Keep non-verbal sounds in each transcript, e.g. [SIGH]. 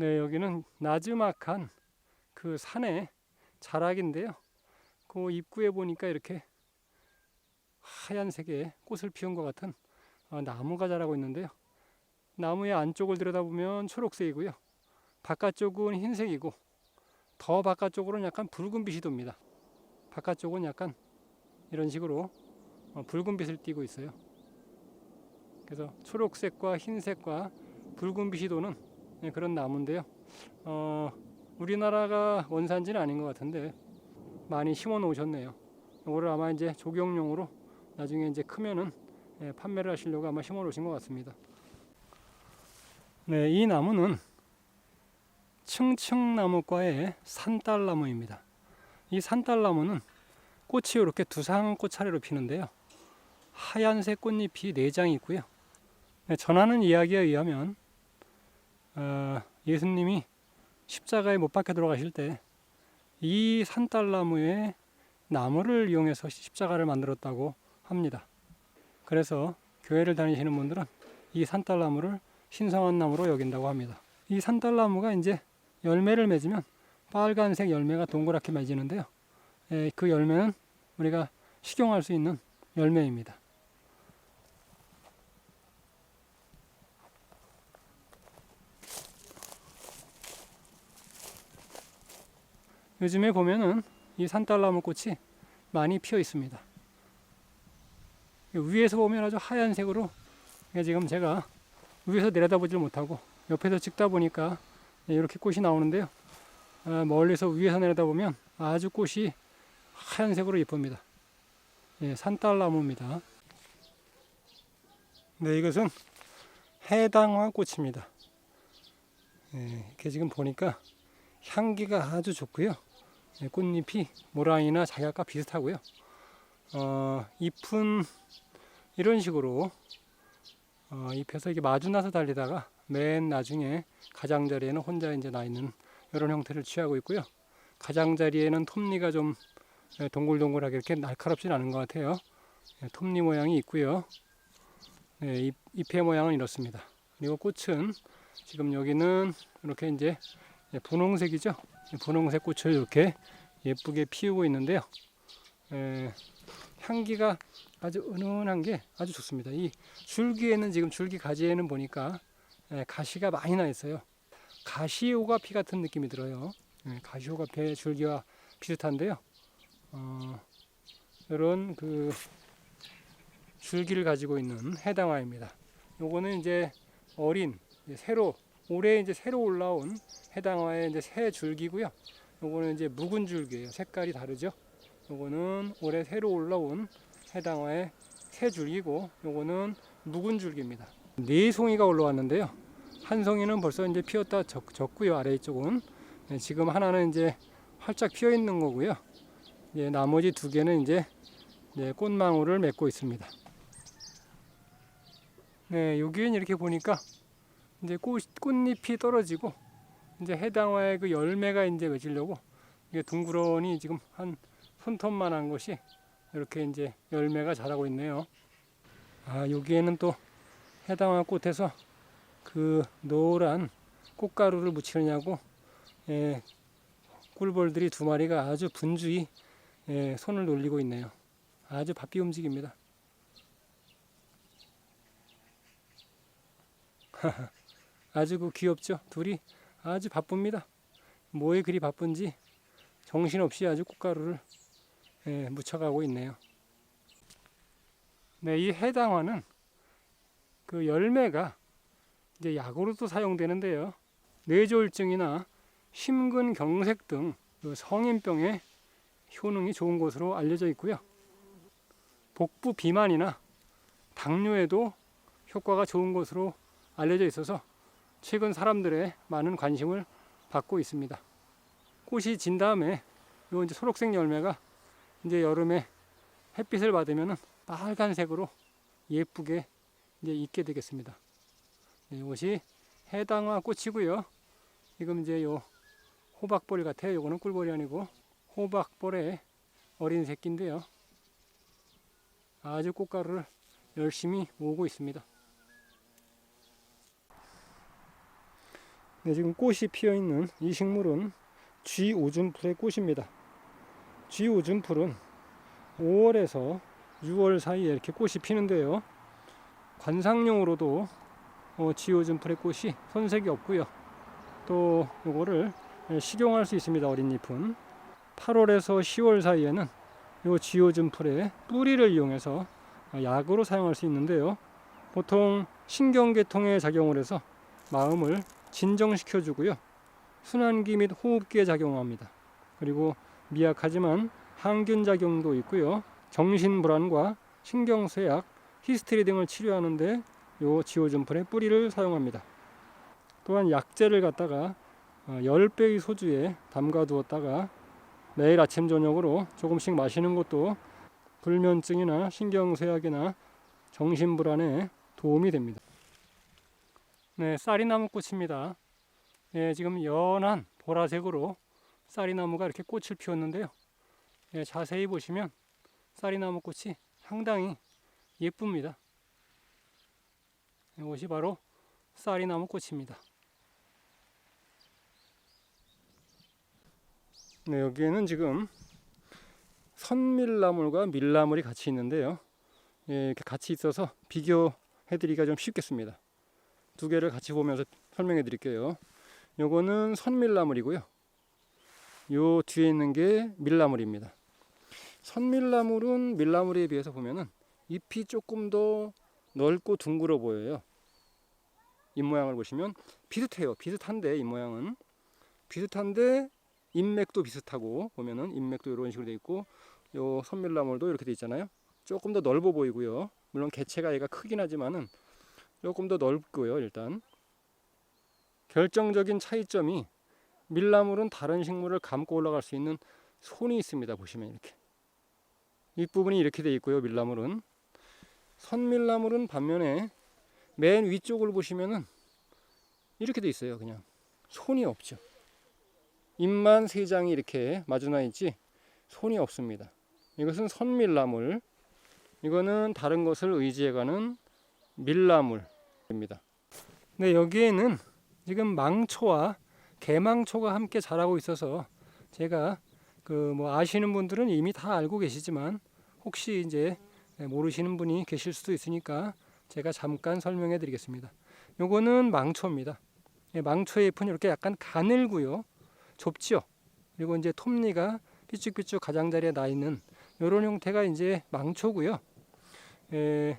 네, 여기는 나즈막한 그 산의 자락인데요. 그 입구에 보니까 이렇게 하얀색의 꽃을 피운 것 같은 어, 나무가 자라고 있는데요. 나무의 안쪽을 들여다보면 초록색이고요. 바깥쪽은 흰색이고 더 바깥쪽으로는 약간 붉은 빛이 돕니다. 바깥쪽은 약간 이런 식으로 어, 붉은 빛을 띠고 있어요. 그래서 초록색과 흰색과 붉은 빛이 도는 네, 그런 나무인데요. 어, 우리나라가 원산지는 아닌 것 같은데 많이 심어 놓으셨네요. 이거를 아마 이제 조경용으로 나중에 이제 크면은 예, 판매를 하시려고 아마 심어 놓으신 것 같습니다. 네, 이 나무는 층층나무과의 산딸나무입니다. 이 산딸나무는 꽃이 이렇게 두 상 꽃차례로 피는데요. 하얀색 꽃잎이 네 장이 있고요. 네, 전하는 이야기에 의하면 어, 예수님이 십자가에 못 박혀 들어가실 때 이 산딸나무의 나무를 이용해서 십자가를 만들었다고 합니다. 그래서 교회를 다니시는 분들은 이 산딸나무를 신성한 나무로 여긴다고 합니다. 이 산딸나무가 이제 열매를 맺으면 빨간색 열매가 동그랗게 맺이는데요. 에, 그 열매는 우리가 식용할 수 있는 열매입니다. 요즘에 보면은 이 산딸나무 꽃이 많이 피어 있습니다. 위에서 보면 아주 하얀색으로 지금 제가 위에서 내려다보질 못하고 옆에서 찍다 보니까 이렇게 꽃이 나오는데요. 아, 멀리서 위에서 내려다보면 아주 꽃이 하얀색으로 예쁩니다. 예, 산딸나무입니다. 네, 이것은 해당화 꽃입니다. 예, 이렇게 지금 보니까 향기가 아주 좋고요. 예, 꽃잎이 모랑이나 자약과 비슷하고요. 어, 잎은 이런 식으로 어, 잎에서 이게 마주나서 달리다가 맨 나중에 가장자리에는 혼자 이제 나 있는 이런 형태를 취하고 있고요. 가장자리에는 톱니가 좀 예, 동글동글하게 이렇게 날카롭진 않은 것 같아요. 예, 톱니 모양이 있고요. 네, 잎, 잎의 모양은 이렇습니다. 그리고 꽃은 지금 여기는 이렇게 이제 예, 분홍색이죠. 분홍색 꽃을 이렇게 예쁘게 피우고 있는데요. 에, 향기가 아주 은은한 게 아주 좋습니다. 이 줄기에는 지금 줄기 가지에는 보니까 에, 가시가 많이 나 있어요. 가시오가피 같은 느낌이 들어요. 에, 가시오가피의 줄기와 비슷한데요. 어, 이런 그 줄기를 가지고 있는 해당화입니다. 요거는 이제 어린 새로 올해 이제 새로 올라온 해당화의 이제 새 줄기고요. 요거는 이제 묵은 줄기예요. 색깔이 다르죠. 요거는 올해 새로 올라온 해당화의 새 줄기고 요거는 묵은 줄기입니다. 네 송이가 올라왔는데요. 한 송이는 벌써 이제 피었다 적, 적고요. 아래 쪽은 네, 지금 하나는 이제 활짝 피어 있는 거고요. 예, 나머지 두 개는 이제 네, 꽃망울을 맺고 있습니다. 네, 여기는 이렇게 보니까 이제 꽃, 꽃잎이 떨어지고 이제 해당화의 그 열매가 이제 맺으려고 이게 둥그러니 지금 한 손톱만한 것이 이렇게 이제 열매가 자라고 있네요. 아 여기에는 또 해당화 꽃에서 그 노란 꽃가루를 묻히느냐고 예, 꿀벌들이 두 마리가 아주 분주히 예, 손을 놀리고 있네요. 아주 바삐 움직입니다. [LAUGHS] 아주 그 귀엽죠? 둘이 아주 바쁩니다. 뭐에 그리 바쁜지 정신없이 아주 꽃가루를 예, 묻혀가고 있네요. 네, 이 해당화는 그 열매가 이제 약으로도 사용되는데요. 뇌졸증이나 심근경색 등 그 성인병에 효능이 좋은 것으로 알려져 있고요. 복부 비만이나 당뇨에도 효과가 좋은 것으로 알려져 있어서 최근 사람들의 많은 관심을 받고 있습니다. 꽃이 진 다음에 요 이제 초록색 열매가 이제 여름에 햇빛을 받으면 빨간색으로 예쁘게 이제 익게 되겠습니다. 네, 이것이 해당화 꽃이고요. 지금 이제 요 호박벌 같아요. 요거는 꿀벌이 아니고 호박벌의 어린 새끼인데요. 아주 꽃가루를 열심히 모으고 있습니다. 네, 지금 꽃이 피어 있는 이 식물은 쥐오줌풀의 꽃입니다. 쥐오줌풀은 5월에서 6월 사이에 이렇게 꽃이 피는데요. 관상용으로도 어, 쥐오줌풀의 꽃이 손색이 없고요. 또 이거를 식용할 수 있습니다. 어린 잎은 8월에서 10월 사이에는 이 쥐오줌풀의 뿌리를 이용해서 약으로 사용할 수 있는데요. 보통 신경계통에 작용을 해서 마음을 진정시켜 주고요. 순환기 및 호흡기에 작용합니다. 그리고 미약하지만 항균 작용도 있고요. 정신 불안과 신경 쇠약, 히스테리 등을 치료하는데 요 지오준풀의 뿌리를 사용합니다. 또한 약재를 갖다가 10배의 소주에 담가 두었다가 매일 아침 저녁으로 조금씩 마시는 것도 불면증이나 신경쇠약이나 정신불안에 도움이 됩니다. 네, 쌀이나무 꽃입니다. 예, 지금 연한 보라색으로 쌀이나무가 이렇게 꽃을 피웠는데요. 예, 자세히 보시면 쌀이나무 꽃이 상당히 예쁩니다. 이것이 바로 쌀이나무 꽃입니다. 네, 여기에는 지금 선밀나물과 밀나물이 같이 있는데요. 예, 이렇게 같이 있어서 비교해 드리기가 좀 쉽겠습니다. 두 개를 같이 보면서 설명해 드릴게요. 요거는 선밀나물이고요. 요 뒤에 있는 게 밀나물입니다. 선밀나물은 밀나물에 비해서 보면은 잎이 조금 더 넓고 둥글어 보여요. 잎 모양을 보시면 비슷해요. 비슷한데 잎 모양은 비슷한데 잎맥도 비슷하고 보면은 잎맥도 이런 식으로 돼 있고 요 선밀나물도 이렇게 돼 있잖아요. 조금 더 넓어 보이고요. 물론 개체가 얘가 크긴 하지만은 조금 더 넓고요. 일단 결정적인 차이점이 밀나물은 다른 식물을 감고 올라갈 수 있는 손이 있습니다. 보시면 이렇게 윗부분이 이렇게 돼 있고요. 밀나물은 선밀나물은 반면에 맨 위쪽을 보시면은 이렇게 돼 있어요. 그냥 손이 없죠. 잎만 세 장이 이렇게 마주나 있지 손이 없습니다. 이것은 선밀나물. 이거는 다른 것을 의지해가는 밀나물입니다. 네, 여기에는 지금 망초와 개망초가 함께 자라고 있어서 제가 그 뭐 아시는 분들은 이미 다 알고 계시지만 혹시 이제 모르시는 분이 계실 수도 있으니까 제가 잠깐 설명해 드리겠습니다. 요거는 망초입니다. 예, 망초의 잎은 이렇게 약간 가늘고요. 좁지요. 그리고 이제 톱니가 삐쭉삐쭉 가장자리에 나 있는 이런 형태가 이제 망초고요. 예,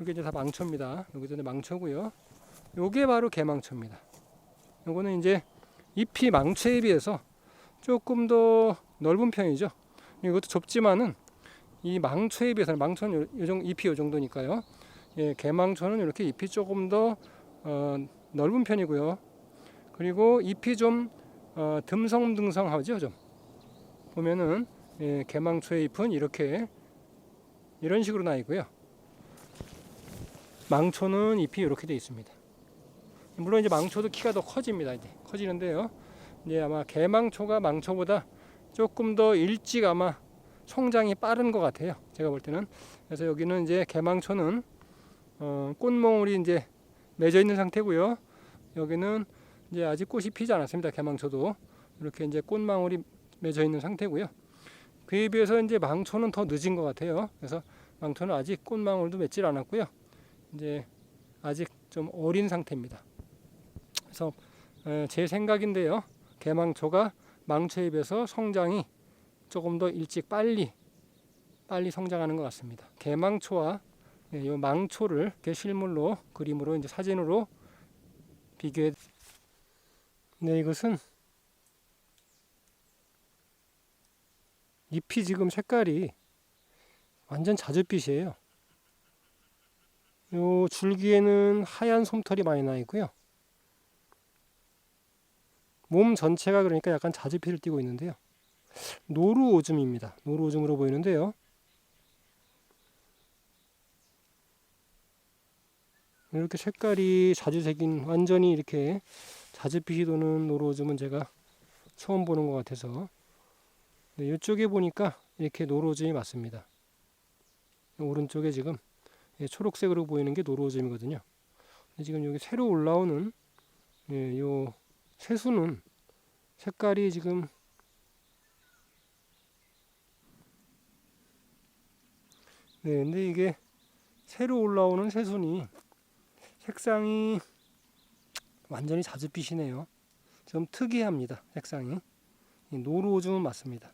이게 이제 다 망초입니다. 여기도 망초고요. 요게 바로 개망초입니다. 요거는 이제 잎이 망초에 비해서 조금 더 넓은 편이죠. 이것도 좁지만은 이 망초에 비해서는 망초는 요, 요 잎이 요 정도니까요. 예, 개망초는 이렇게 잎이 조금 더 어, 넓은 편이고요. 그리고 잎이 좀 어, 듬성듬성하죠, 좀 보면은 예, 개망초의 잎은 이렇게 이런 식으로 나 있고요. 망초는 잎이 이렇게 되어 있습니다. 물론 이제 망초도 키가 더 커집니다. 이제 커지는데요. 이제 아마 개망초가 망초보다 조금 더 일찍 아마 성장이 빠른 것 같아요. 제가 볼 때는. 그래서 여기는 이제 개망초는 어, 꽃몽울이 이제 맺어 있는 상태고요. 여기는 이제 아직 꽃이 피지 않았습니다. 개망초도 이렇게 이제 꽃망울이 맺어 있는 상태고요. 그에 비해서 이제 망초는 더 늦은 것 같아요. 그래서 망초는 아직 꽃망울도 맺질 않았고요. 이제 아직 좀 어린 상태입니다. 그래서 제 생각인데요. 개망초가 망초에 비해서 성장이 조금 더 일찍 빨리 빨리 성장하는 것 같습니다. 개망초와 이 망초를 이렇게 실물로 그림으로 이제 사진으로 비교해. 네, 이것은 잎이 지금 색깔이 완전 자줏빛이에요. 요 줄기에는 하얀 솜털이 많이 나 있고요. 몸 전체가 그러니까 약간 자주피를 띠고 있는데요. 노루 오줌입니다. 노루 오줌으로 보이는데요. 이렇게 색깔이 자주색인 완전히 이렇게 자주빛이 도는 노루 오줌은 제가 처음 보는 것 같아서 네, 이쪽에 보니까 이렇게 노루 오줌이 맞습니다. 오른쪽에 지금 예, 초록색으로 보이는 게 노루 오줌이거든요. 지금 여기 새로 올라오는 예, 요 새수는 색깔이 지금 네, 근데 이게 새로 올라오는 새순이 색상이 완전히 자줏빛이네요. 좀 특이합니다. 색상이. 이 노루오줌은 맞습니다.